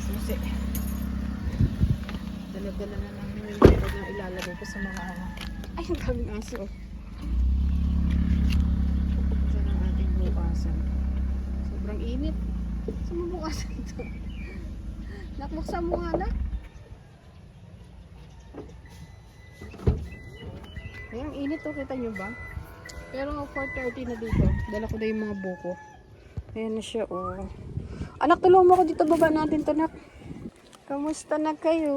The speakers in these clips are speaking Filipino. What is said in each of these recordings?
susi. Dala-dala na namin yung mga na ilalagay ko sa mga ano. Ay, ang daming aso. Diyan ang ating bukasan. Sobrang init. Saan mo bukasan ito? Nakbuksan mo nga na. Ay, ang init to. Kita nyo ba? Pero 4.30 na dito. Dala ko na yung mga buko. Ayan na siya, oh. Anak, tulungan mo ako dito. Baba natin to. Kamusta na kayo?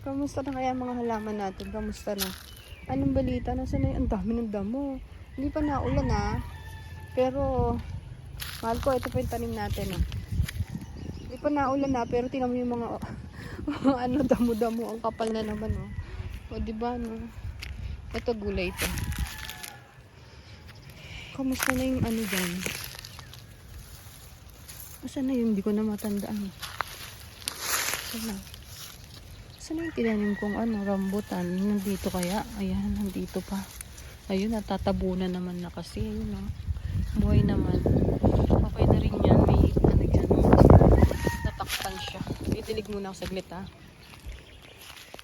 Kamusta na kaya mga halaman natin? Kamusta na? Anong balita? Nasaan na yung ang dami ng damo? Hindi pa naulan, ah. Pero, mahal ko, ito pa yung tanim natin, ah. Hindi pa naulan na, pero tinan mo yung mga, ano, damo-damo. Ang kapal na naman, oh. O, diba, no? Ito, gulay ito. Kamusta na yung ano dyan? Asan na yun? Hindi ko na matandaan. Asan na? Saan na yung tinanim kong ano, rambutan? Nandito kaya? Ayan, nandito pa. Ayun, natatabunan naman na kasi. Ayun, oh. Buhay naman. Okay na rin yan. May ano dyan. Natakpan siya. Idilig muna ako saglit, ha.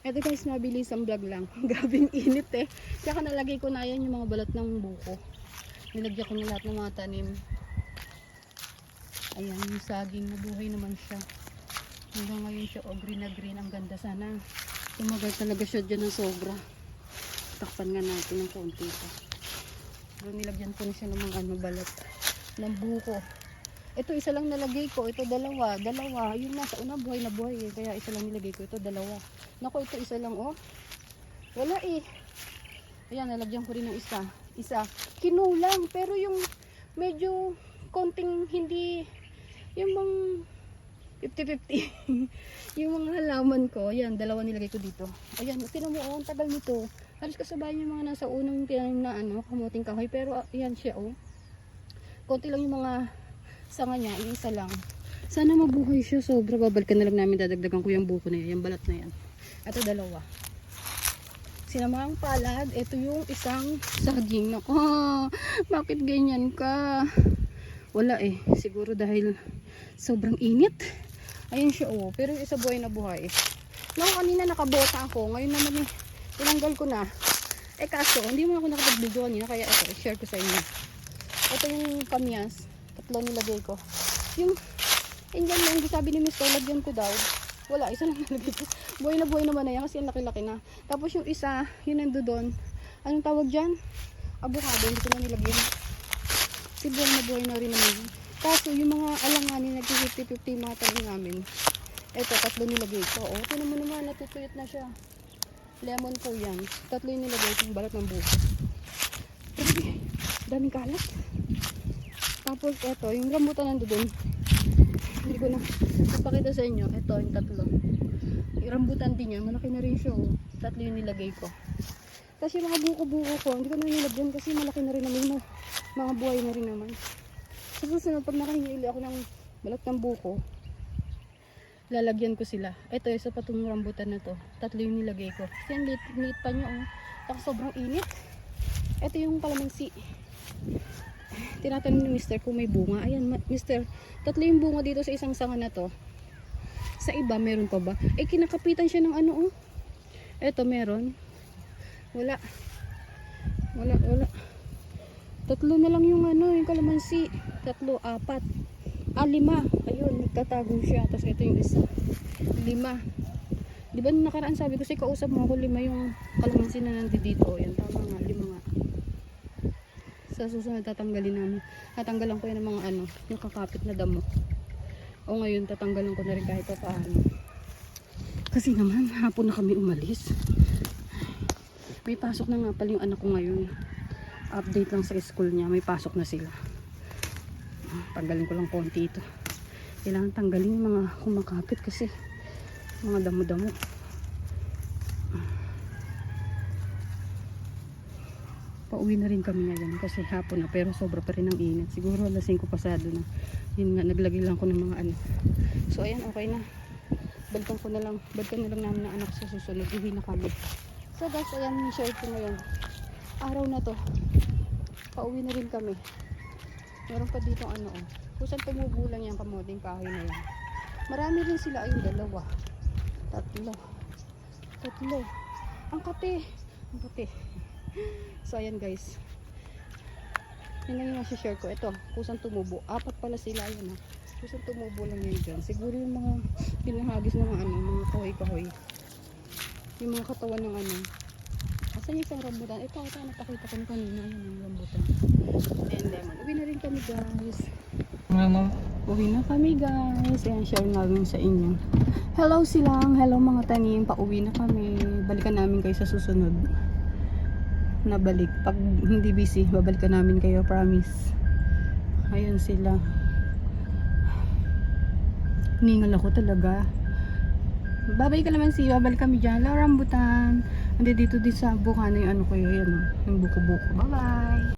Ito guys, mabilis ang vlog lang. Grabing init eh. Tsaka nalagay ko na yan yung mga balat ng buko. Nilagyan ko na lahat ng mga tanim. Ayan, yung saging nabuhay naman siya. Hanggang ngayon siya, oh, green na green. Ang ganda sana. Tumagal talaga siya dyan ng sobra. Takpan nga natin ng konti pa. Pero nilagyan ko na siya ng mga ano, balat ng buko. Ito isa lang nalagay ko. Ito dalawa. Dalawa. Yun nasa una buhay na buhay eh. Kaya isa lang nilagay ko. Ito dalawa. Nako, ito isa lang oh. Wala eh. Ayan, nalagyan ko rin ng isa. Isa. Kinulang. Pero yung medyo konting hindi yung bang 50-50 yung mga halaman ko ayan dalawa nilagay ko dito. Ayan tinan mo oh ang tagal nito. Halos kasabay yung mga nasa unang tinanim na ano kamuting kahoy. Pero ah, ayan siya oh. Konti lang yung mga sanga niya isa lang. Sana mabuhay siya. Sobra babalikan na lang namin. Dadagdagan ko yung buko na yan yung balat na yan. Ito dalawa sinamahang palad, ito yung isang saging na, oh, bakit ganyan ka? Wala eh, siguro dahil sobrang init. Ayun siya oh, pero yung isa buhay na buhay. Noong kanina nakabota ako, ngayon naman eh, tinanggal ko na. Eh kaso, hindi mo ako nakapag-video kanina, kaya ito, share ko sa inyo. Ito yung kamyas, tatlo nilagay ko. Yung, Indian mango, sabi ni Mr. lagyan ko daw. Wala, isa lang nalagay ko. Buhay na buhay naman na yan kasi ang laki-laki na. Tapos yung isa, yun nando doon. Anong tawag dyan? Avocado, hindi ko na nilagyan. Kasi buhay na buhay na rin naman. Kaso yung mga alanganin na 50-50 mga tanim namin. Eto, tatlo nilagay ko. O, tinan mo naman, natutuyot na siya. Lemon po yan. Tatlo yung nilagay ko, yung balat ng buko. Grabe, daming kalat. Tapos eto, yung rambutan nando doon. Hindi ko na ipakita sa inyo. Ito, yung tatlo. Yung rambutan din yan, malaki na rin siya. Oh. Tatlo yung nilagay ko. Yung mga buko-buko ko, hindi ko na nilagyan kasi malaki na rin naman mo. Mga buhay na rin naman. Sa susunod, pag nakahihili ako ng balat ng buko, lalagyan ko sila. Ito, isa pa itong rambutan na to. Tatlo yung nilagay ko. Kasi ang liit, liit pa niya, oh. Sobrang init. Ito yung kalamansi. Tinatanong ni Mr. kung may bunga. Ayan, Mr. Tatlo yung bunga dito sa isang sanga na to. Sa iba, meron pa ba? Eh, kinakapitan siya ng ano, oh. Ito, meron. Wala. Wala, wala. Tatlo na lang yung ano, yung kalamansi. Tatlo, apat. Ah, lima. Ayun, nagtatago siya. Tapos ito yung isa. Lima. Di ba nakaraan sabi ko si kausap mo ako lima yung kalamansi na nandito dito. Yan, tama nga, lima. Sa susunod tatanggalin namin. Tatanggalan ko yan ng mga ano, yung kakapit na damo. O ngayon, tatanggalan ko na rin kahit pa paano. Kasi naman, hapon na kami umalis. May pasok na nga pala yung anak ko ngayon. Update lang sa school niya, may pasok na sila. Tanggalin ko lang konti ito. Kailangan tanggalin yung mga kumakapit kasi mga damo-damo. Pauwi na rin kami ngayon kasi hapon na pero sobra pa rin ang init. Siguro alas 5 pasado na. Yun nga, naglagay lang ko ng mga ano. So ayan, okay na. Balikan ko na lang, balikan na lang namin ng anak sa susunod. Uwi na kami. So guys, ayan yung share ko ngayon. Araw na to. Pauwi na rin kami. Meron pa dito ano oh. Kung saan tumubulang yan kamuting kahoy na yan. Marami rin sila ayun dalawa. Tatlo. Tatlo. Ang kate. Ang kate. So ayan guys. Yan lang yung share ko. Ito, kusang tumubo. Apat pala sila yun ha. Kusang tumubo lang yun dyan. Siguro yung mga pinahagis ng ano, mga kahoy-kahoy. Yung mga katawan ng ano. Asan yung isang rambutan? Ito, ito, napakita ko na kanina. Ayan yung rambutan. And lemon. Uwi na rin kami guys. Uwi na kami guys. Ayan, share namin sa inyo. Hello silang. Hello mga tanim. Pauwi na kami. Balikan namin kayo sa susunod. Nabalik. Pag hindi busy, babalikan namin kayo. Promise. Ayan sila. Ningal ako talaga. Babay ka naman si Babalik kami dyan. Hello rambutan. Dito din sa bukana yung ano ko yun. Yung buko-buko. Bye-bye.